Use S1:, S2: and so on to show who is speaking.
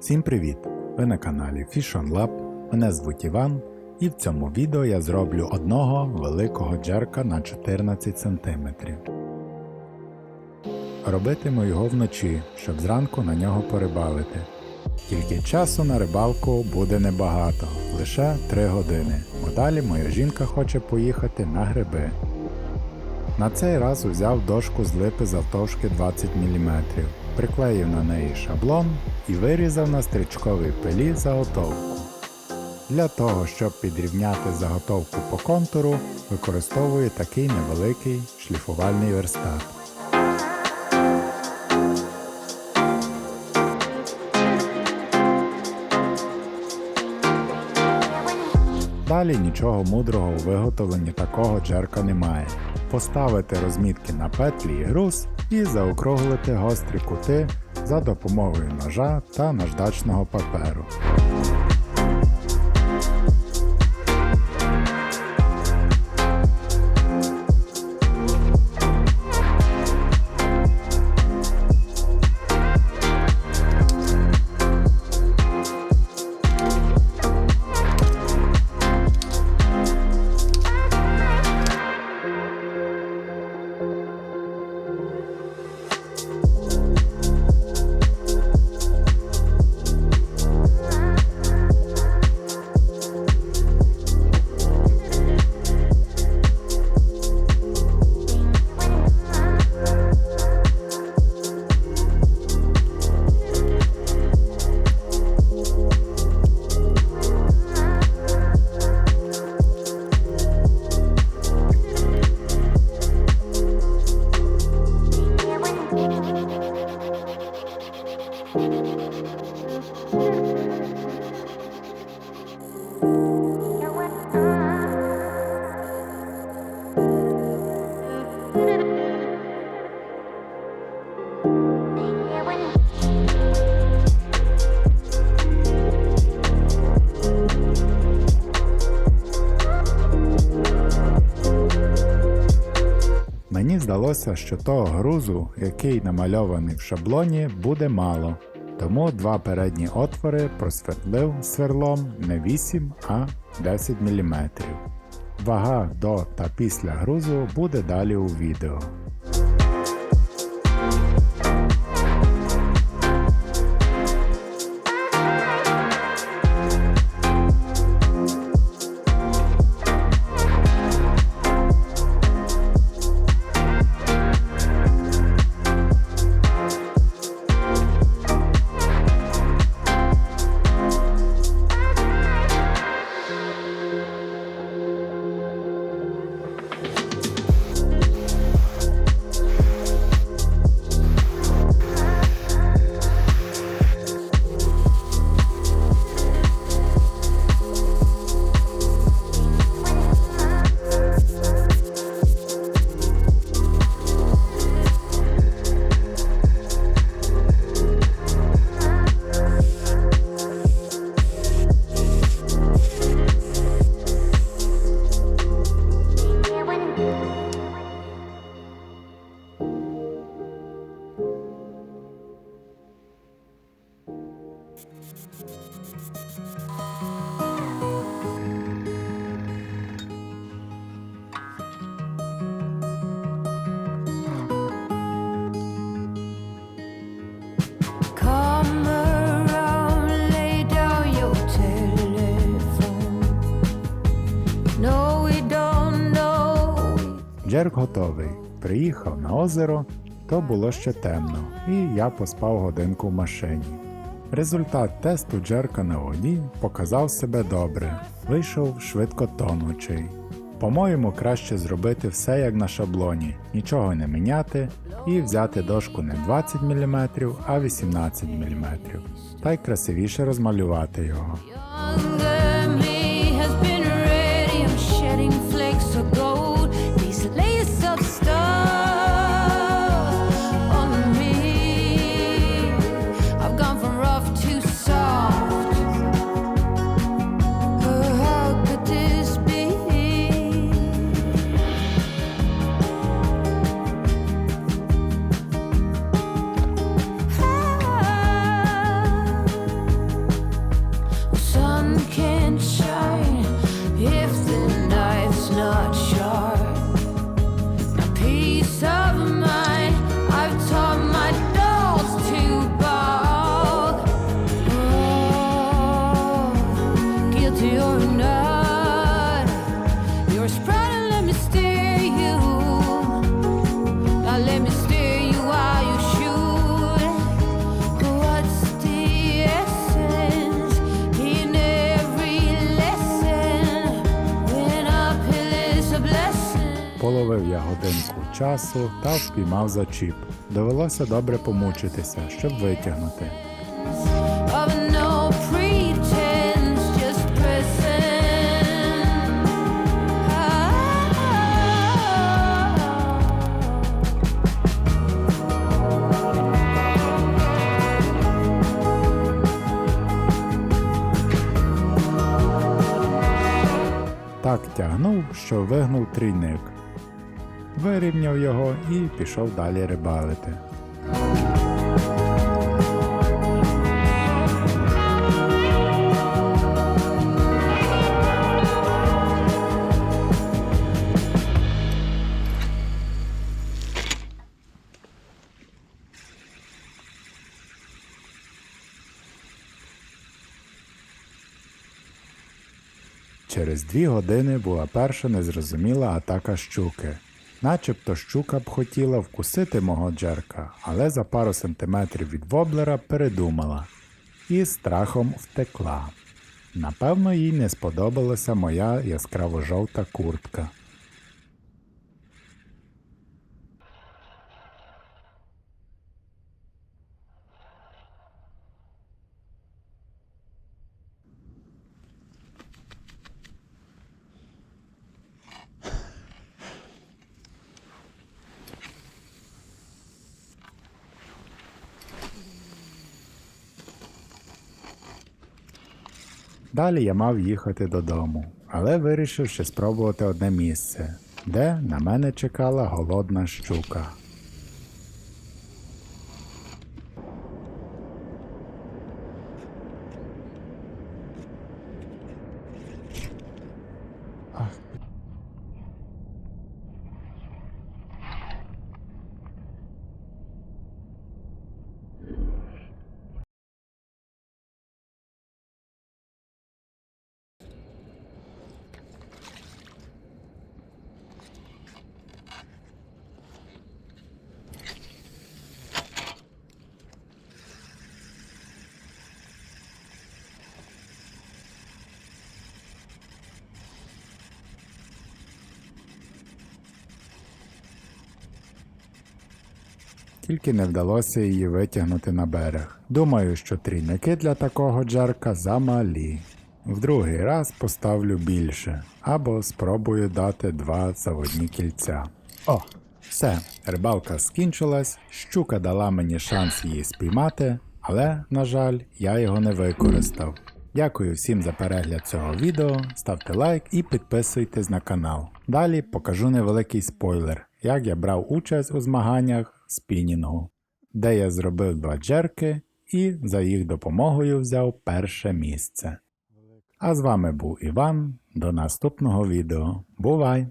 S1: Всім привіт! Ви на каналі Fish Lab. Мене звуть Іван, і в цьому відео я зроблю одного великого джерка на 14 см. Робитиму його вночі, щоб зранку на нього порибалити. Тільки часу на рибалку буде небагато, лише 3 години, бо далі моя жінка хоче поїхати на гриби. На цей раз взяв дошку з липи завтовшки 20 мм, приклеїв на неї шаблон і вирізав на стрічковій пилі заготовку. Для того, щоб підрівняти заготовку по контуру, використовую такий невеликий шліфувальний верстат. Далі нічого мудрого у виготовленні такого джерка немає. Поставити розмітки на петлі і груз і заокруглити гострі кути за допомогою ножа та наждачного паперу. Здалося, що того грузу, який намальований в шаблоні, буде мало, тому два передні отвори просвердлив сверлом не 8, а 10 мм. Вага до та після грузу буде далі у відео. Джерк готовий. Приїхав на озеро, то було ще темно, і я поспав годинку в машині. Результат тесту джерка на воді показав себе добре, вийшов швидко тонучий. По-моєму, краще зробити все як на шаблоні, нічого не міняти і взяти дошку не 20 мм, а 18 мм, та й красивіше розмалювати його. Часу та впіймав за чіп. Довелося добре помучитися, щоб витягнути. Так тягнув, що вигнув трійник. Вирівняв його і пішов далі рибалити. Через дві години була перша незрозуміла атака щуки. Начебто щука б хотіла вкусити мого джерка, але за пару сантиметрів від воблера передумала і страхом втекла. Напевно, їй не сподобалася моя яскраво жовта куртка. Далі я мав їхати додому, але вирішив ще спробувати одне місце, де на мене чекала голодна щука. Тільки не вдалося її витягнути на берег. Думаю, що трійники для такого джерка замалі. В другий раз поставлю більше, або спробую дати два заводні кільця. О, все, рибалка скінчилась, щука дала мені шанс її спіймати, але, на жаль, я його не використав. Дякую всім за перегляд цього відео, ставте лайк і підписуйтесь на канал. Далі покажу невеликий спойлер, як я брав участь у змаганнях спінінгу, де я зробив два джерки і за їх допомогою взяв перше місце. А з вами був Іван. До наступного відео. Бувай!